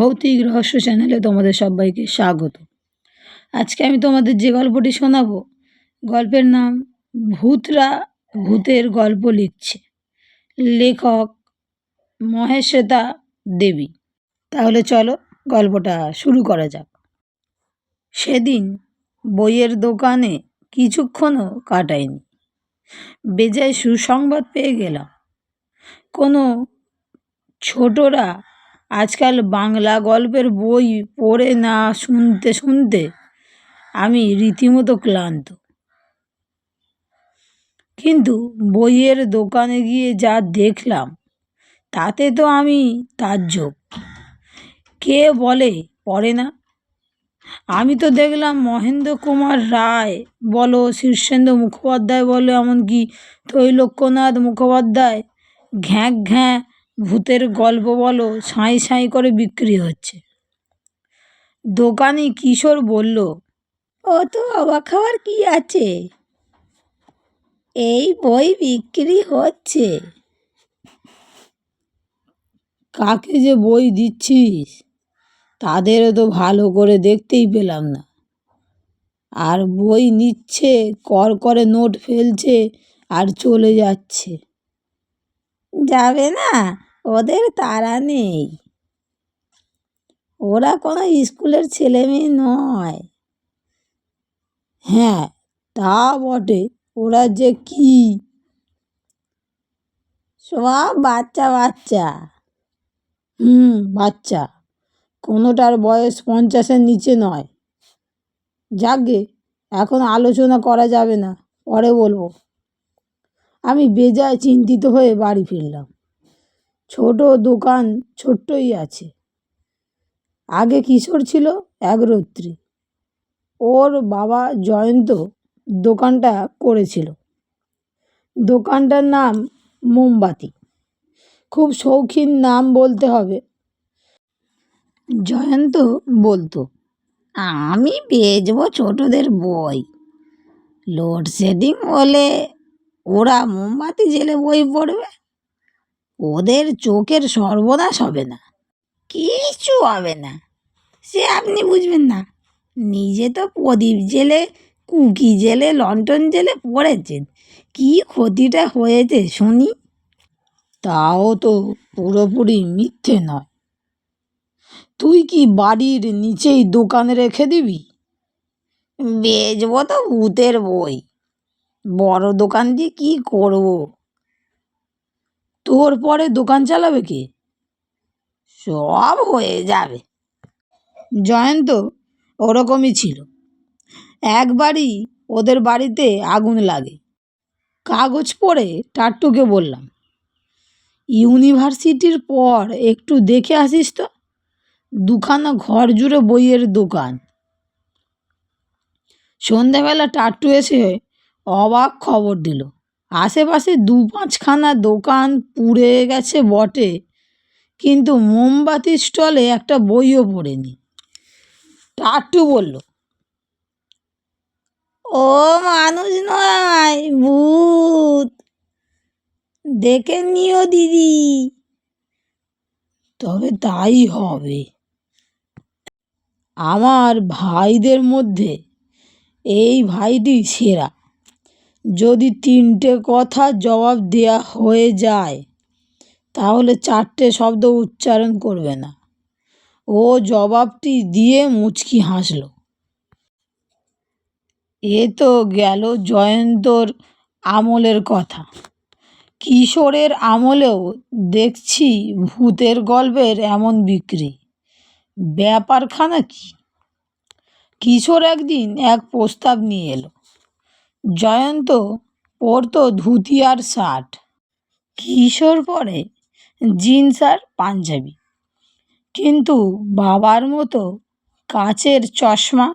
ভৌতিক রহস্য চ্যানেলে তোমাদের সবাইকে স্বাগত। আজকে আমি তোমাদের যে গল্পটি শোনাবো, গল্পের নাম ভূতরা ভূতের গল্প লিখছে। লেখক মহেশ্বেতা দেবী। তাহলে চলো গল্পটা শুরু করা যাক। সেদিন বইয়ের দোকানে কিছুক্ষণও কাটায়নি। বেজায় সুসংবাদ পেয়ে গেলাম। কোনো ছোটরা আজকাল বাংলা গল্পের বই পড়ে না শুনতে শুনতে আমি রীতিমতো ক্লান্ত। কিন্তু বইয়ের দোকানে গিয়ে যা দেখলাম, তাতে তো আমি তাজ্জব। কে বলে? পড়ে না। আমি তো দেখলাম মহেন্দ্র কুমার রায়, বলো শীর্ষেন্দ্র মুখোপাধ্যায় বলো, এমনকি তৈলক্যনাথ মুখোপাধ্যায় ঘ্যাঁ ঘ্যাঁ ভূতের গল্প বলো সাঁই সাঁই করে বিক্রি হচ্ছে। দোকানি কিশোর বলল ও তো অবাক হওয়ার কি আছে? এই বই বিক্রি হচ্ছে। কাকে যে বই দিচ্ছিস? তাদেরও তো ভালো করে দেখতেই পেলাম না। আর বই নিচ্ছে, কর করে নোট ফেলছে আর চলে যাচ্ছে। যাবে না? ওদের তারা নেই। ওরা কোনো স্কুলের ছেলে মেয়ে নয়। হ্যাঁ তা বটে। ওরা যে কি? সব বাচ্চা বাচ্চা। হুম, বাচ্চা। কোনোটার বয়স পঞ্চাশের নিচে নয়। যাকগে, এখন আলোচনা করা যাবে না। পরে বলব। আমি বেজায় চিন্তিত হয়ে বাড়ি ফিরলাম। ছোট দোকান ছোট্টই আছে। আগে কিশোর ছিল একরত্রী ওর বাবা জয়ন্ত দোকানটা করেছিল। দোকানটার নাম মোমবাতি। খুব শৌখিন নাম বলতে হবে। জয়ন্ত বলতো, আমি বেচবো ছোটদের বই। লোডশেডিং হলে ওরা মোমবাতি জেলে বই পড়বে। ওদের চোখের সর্বনাশ হবে না। কিচ্ছু হবে না। সে আপনি বুঝবেন না। নিজে তো প্রদীপ জেলে কুকি জেলে লন্ঠন জেলে পড়েছেন। কি ক্ষতিটা হয়েছে শুনি? তাও তো পুরোপুরি মিথ্যে নয়। তুই কি বাড়ির নিচেই দোকান রেখে দিবি? বেচবো তো ভূতের বই। বড় দোকান দিয়ে কি করব? তোর পরে দোকান চালাবে কে? সব হয়ে যাবে। জয়ন্ত ওরকমই ছিল। একবারই ওদের বাড়িতে আগুন লাগে। কাগজ পড়ে টাট্টুকে বললাম, ইউনিভার্সিটির পর একটু দেখে আসিস তো। দুখানা ঘর জুড়ে বইয়ের দোকান। সন্ধেবেলা টাট্টু এসে অবাক খবর দিল। আশেপাশে দু পাঁচখানা দোকান পুড়ে গেছে বটে, কিন্তু মোমবাতির স্টলে একটা বইও পড়েনি। টাট্টু বলল, ও মানুষ নয়, ভূত। দেখে নিও দিদি। তবে তাই হবে। আমার ভাইদের মধ্যে এই ভাইটি সেরা। যদি তিনটে কথা জবাব দেওয়া হয়ে যায়, তাহলে চারটে শব্দ উচ্চারণ করবে না। ও জবাবটি দিয়ে মুচকি হাসল। এ তো গেল জয়ন্তর আমলের কথা। কিশোরের আমলেও দেখছি ভূতের গল্পের এমন বিক্রি। ব্যাপারখানা কি? কিশোর একদিন এক প্রস্তাব নিয়ে এলো। জয়ন্ত, পরতো ধুতি আর শার্ট। কিশোর পরে জিন্স আর পাঞ্জাবি। কিন্তু বাবার মতো কাচের চশমা,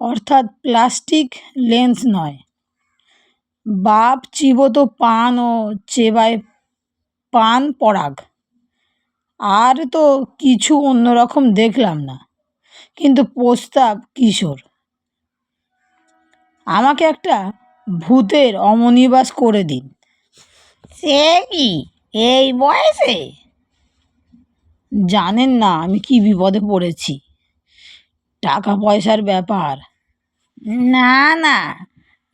অর্থাৎ প্লাস্টিক লেন্স নয়। বাপ চিবোত পান ও চেবায় পান পরাগ। আর তো কিছু অন্যরকম দেখলাম না, কিন্তু প্রস্তাব কিশোর। আমাকে একটা ভূতের অমনিবাস করে দিন। সে কি? এই বয়সে? জানেন না আমি কি বিপদে পড়েছি। টাকা পয়সার ব্যাপার। না না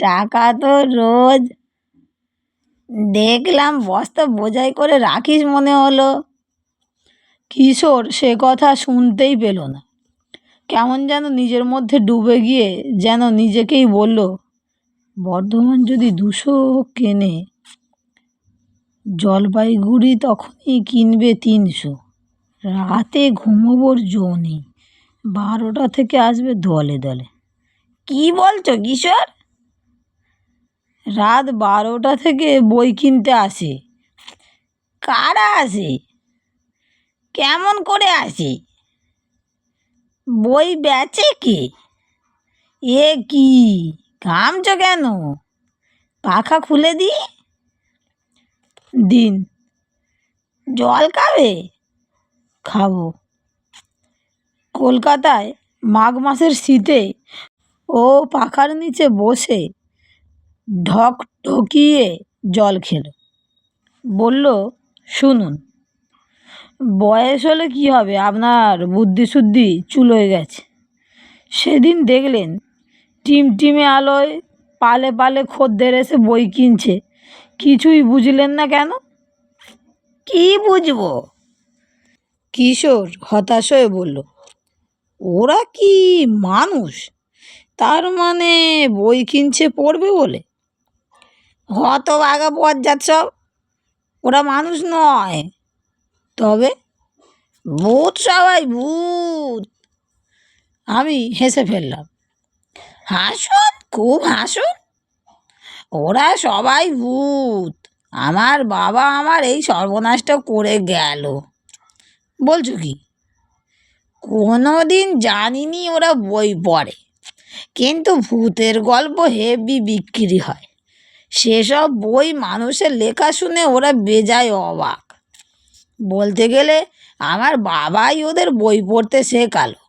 টাকা তো রোজ দেখলাম বস্তা বোঝাই করে রাখিস মনে হলো। কিশোর সে কথা শুনতেই পেল না। কেমন যেন নিজের মধ্যে ডুবে গিয়ে যেন নিজেকেই বলল, বর্ধমান যদি দুশো কেনে, জলপাইগুড়ি তখনই কিনবে তিনশো। রাতে ঘুমোবোর জো নেই, বারোটা থেকে আসবে দলে দলে। কি বলছো, কিশোর? রাত বারোটা থেকে বই কিনতে আসে। কারা আসে? কেমন করে আসে? বই বেচে কে? এ কি? ঘামছো কেন? পাখা খুলে দি। দিন, জল খাবে? খাব। কলকাতায় মাঘ মাসের শীতে ও পাখার নিচে বসে ঢক ঢকিয়ে জল খেলো। বলল, শুনুন বয়স হলে কি হবে? আপনার বুদ্ধি শুদ্ধি চুল হয়ে গেছে। সেদিন দেখলেন টিমটিমে আলোয় পালে পালে খদ্দের এসে বই কিনছে। কিছুই বুঝলেন না কেন? কি বুঝব? কিশোর হতাশ হয়ে বলল, ওরা কি মানুষ? তার মানে বই কিনছে পড়বে বলে? হতভাগা বজ্জাত সব। ওরা মানুষ নয়। তবে ভূত সবাই ভূত। আমি হেসে ফেললাম। হাসুন, খুব হাসুন। ওরা সবাই ভূত। আমার বাবা আমার এই সর্বনাশটা করে গেল। বলছো কি? কোনো দিন জানিনি ওরা বই পড়ে। কিন্তু ভূতের গল্প হেভি বিক্রি হয়। সেসব বই মানুষের লেখা শুনে ওরা বেজায় অবাক। বলতে গেলে আমার বাবাই ওদের বই পড়তে শেখালো।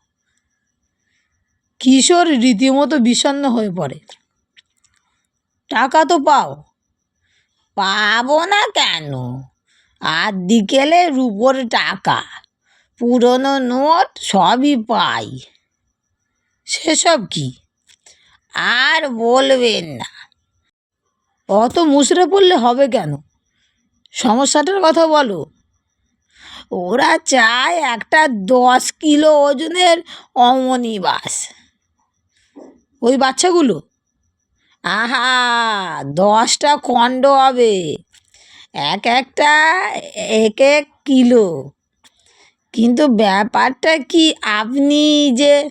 কিশোর রীতিমতো বিষণ্ণ হয়ে পড়ে। টাকা তো পাও। পাবো না কেন? আর বিকেলে রুপোর টাকা, পুরনো নোট সবই পাই। সেসব কি? আর বলবেন না। অত মুসড়ে পড়লে হবে কেন? সমস্যাটার কথা বলো। ওরা চায় একটা দশ কিলো ওজনের অমনিবাস। ওই বাচ্চাগুলো? আহা, দশটা খণ্ড হবে। এক একটা এক এক কিলো। কিন্তু ব্যাপারটা কি আপনি যে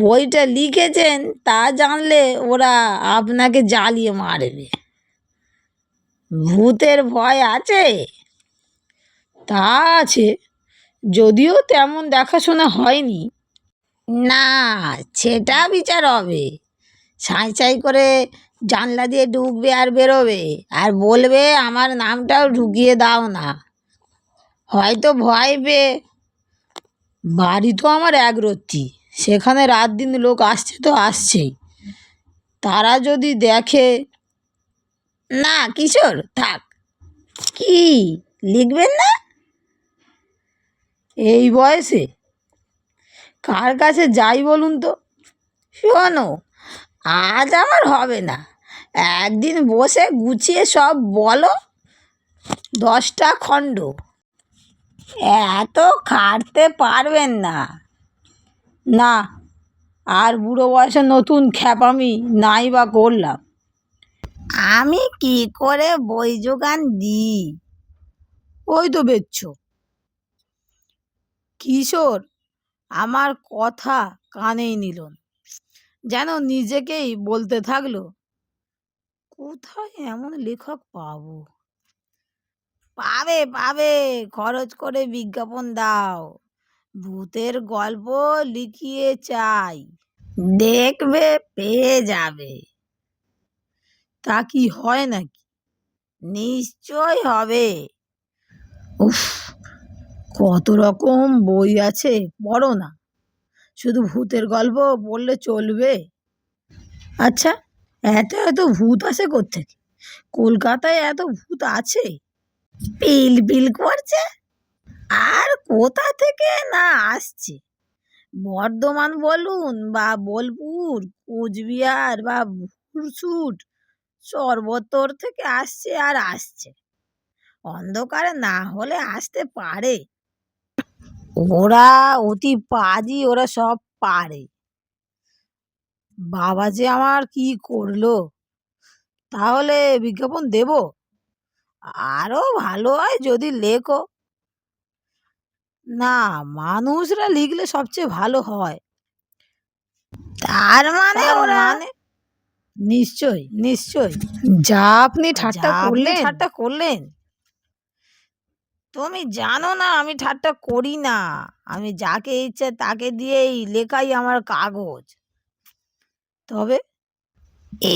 বইটা লিখেছেন তা জানলে ওরা আপনাকে জ্বালিয়ে মারবে। ভূতের ভয় আছে? তা আছে। যদিও তেমন দেখাশোনা হয়নি। না, সেটা বিচার হবে। ছাই ছাই করে জানলা দিয়ে ঢুকবে আর বেরোবে। আর বলবে, আমার নামটাও ঢুকিয়ে দাও না। হয়তো ভয় পেয়ে। বাড়ি তো আমার একরত্তি। সেখানে রাত দিন লোক আসছে তো আসছেই। তারা যদি দেখে। না, কিশোর, থাক। কি, লিখবেন না? এই বয়সে? কার কাছে যাই বলুন তো? শোনো, আজ আমার হবে না। একদিন বসে গুছিয়ে সব বলো। দশটা খণ্ড। এত খাটতে পারবেন না। না, আর বুড়ো বয়সে নতুন খ্যাপামি নাই বা করলাম। আমি কি করে বই যোগান দিই? ওই তো বেচছ। কিশোর? আমার কথা কানেই নিল যেন নিজেকেই বলতে থাকল, কোথায় এমন লেখক পাবো? পাবে পাবে, খরচ করে বিজ্ঞাপন দাও, ভূতের গল্প লিখিয়ে চাই, দেখবে, পেয়ে যাবে। তা কি হয় নাকি? নিশ্চয় হবে। উফ কত রকম বই আছে, পড়ো না। শুধু ভূতের গল্প পড়লে চলবে। আচ্ছা এত এত ভূত আসে কোত্থেকে? কলকাতায় এত ভূত আছে? পিল পিল করছে? আর কোথা থেকে না আসছে? বর্ধমান বলুন বা বোলপুর, কোচবিহার বা ফুরসুট সর্বত্র থেকে আসছে আর আসছে। অন্ধকারে না হলে আসতে পারে। ওরা অতি পাজি ওরা সব পারে। বাবা যে আমার কি করল? তাহলে বিজ্ঞাপন দেব? আরও ভালো হয় যদি লেখো। না মানুষরা লিখলে সবচেয়ে ভালো হয়। তার মানে মানে? নিশ্চয় নিশ্চয় যা আপনি ঠাট্টা করলেন। ঠাট্টা করলেন। তুমি জানো না আমি ঠাট্টা করি না। আমি যাকে ইচ্ছে তাকে দিয়েই লেখাই আমার কাগজ। তবে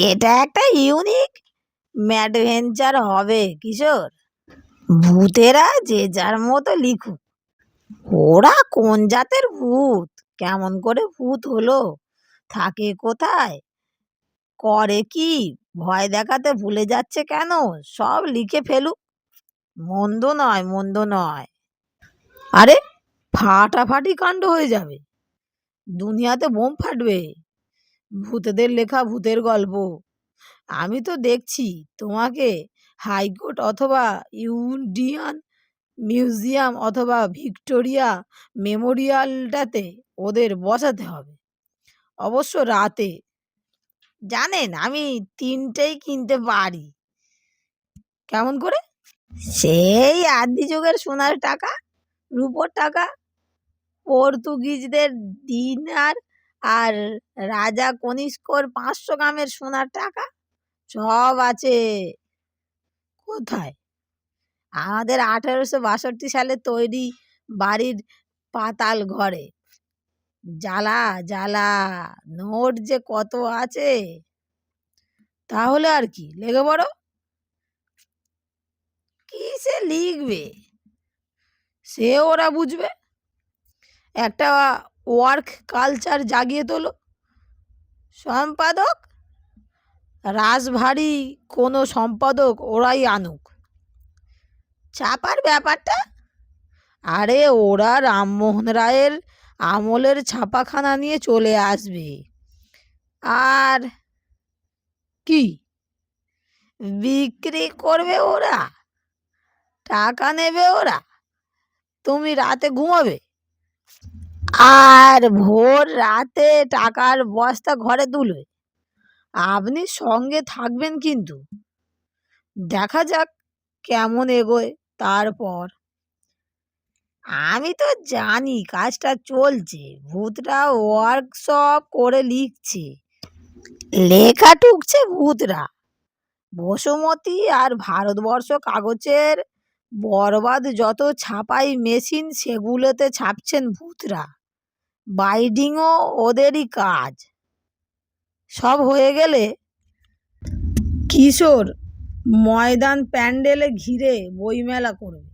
এটা একটা ইউনিক ম্যাডভেঞ্চার হবে, কিশোর। ভূতেরা যে যার মতো লিখুক। ওরা কোন জাতের ভূত? কেমন করে ভূত হলো? থাকে কোথায়? করে কি? ভয় দেখাতে ভুলে যাচ্ছে কেন? সব লিখে ফেলুক। মন্দ নয় মন্দ নয়। আরে, ফাটাফাটি কাণ্ড হয়ে যাবে। দুনিয়াতে বোম ফাটবে। ভূতেদের লেখা ভূতের গল্প। আমি তো দেখছি তোমাকে হাইকোর্ট অথবা ইউডিয়ান মিউজিয়াম অথবা ভিক্টোরিয়া মেমোরিয়ালটাতে ওদের বসাতে হবে। অবশ্য রাতে। জানেন, আমি তিনটেই কিনতে পারি। কেমন করে? সেই আদি যুগের সোনার টাকা, রূপোর টাকা, পর্তুগিজদের দিনার আর রাজা কনিষ্কর পাঁচশো গ্রামের সোনার টাকা, সব আছে। কোথায়? আমাদের আঠারোশো বাষট্টি সালে তৈরি বাড়ির পাতাল ঘরে। জ্বালা জ্বালা, নোট যে কত আছে। তাহলে আর কি, লেগে বড় কিসে লিখবে? সে ওরা বুঝবে। একটা ওয়ার্ক কালচার জাগিয়ে তোলো। সম্পাদক? রাসভারী কোনো সম্পাদক ওরাই আনুক। ছাপার ব্যাপারটা? আরে ওরা রামমোহন রায়ের আমলের ছাপাখানা নিয়ে চলে আসবে। আর কি? বিক্রি করবে ওরা? টাকা নেবে ওরা? তুমি রাতে ঘুমাবে? আর ভোর রাতে টাকার বস্তা ঘরে তুলবে। আপনি সঙ্গে থাকবেন কিন্তু। দেখা যাক কেমন এগোয় তারপর। আমি তো জানি কাজটা চলছে। ভূতরা ওয়ার্কশপ করে লিখছে। লেখা টুকছে ভূতরা। বসুমতী আর ভারতবর্ষ কাগজের বরবাদ যত ছাপাই মেশিন, সেগুলোতে ছাপছেন ভূতরা। বাইডিংও ওদেরই কাজ। সব হয়ে গেলে কিশোর ময়দান প্যান্ডেলে ঘিরে বইমেলা করবে।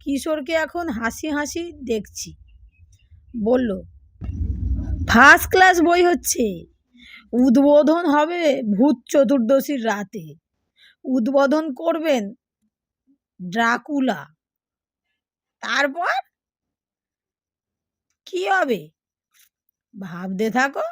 কিশোরকে এখন হাসি হাসি দেখছি। বলল ফার্স্ট ক্লাস বই হচ্ছে। উদ্বোধন হবে ভূত চতুর্দশীর রাতে। উদ্বোধন করবেন ড্রাকুলা। তারপর? কি হবে? ভাবতে থাকো।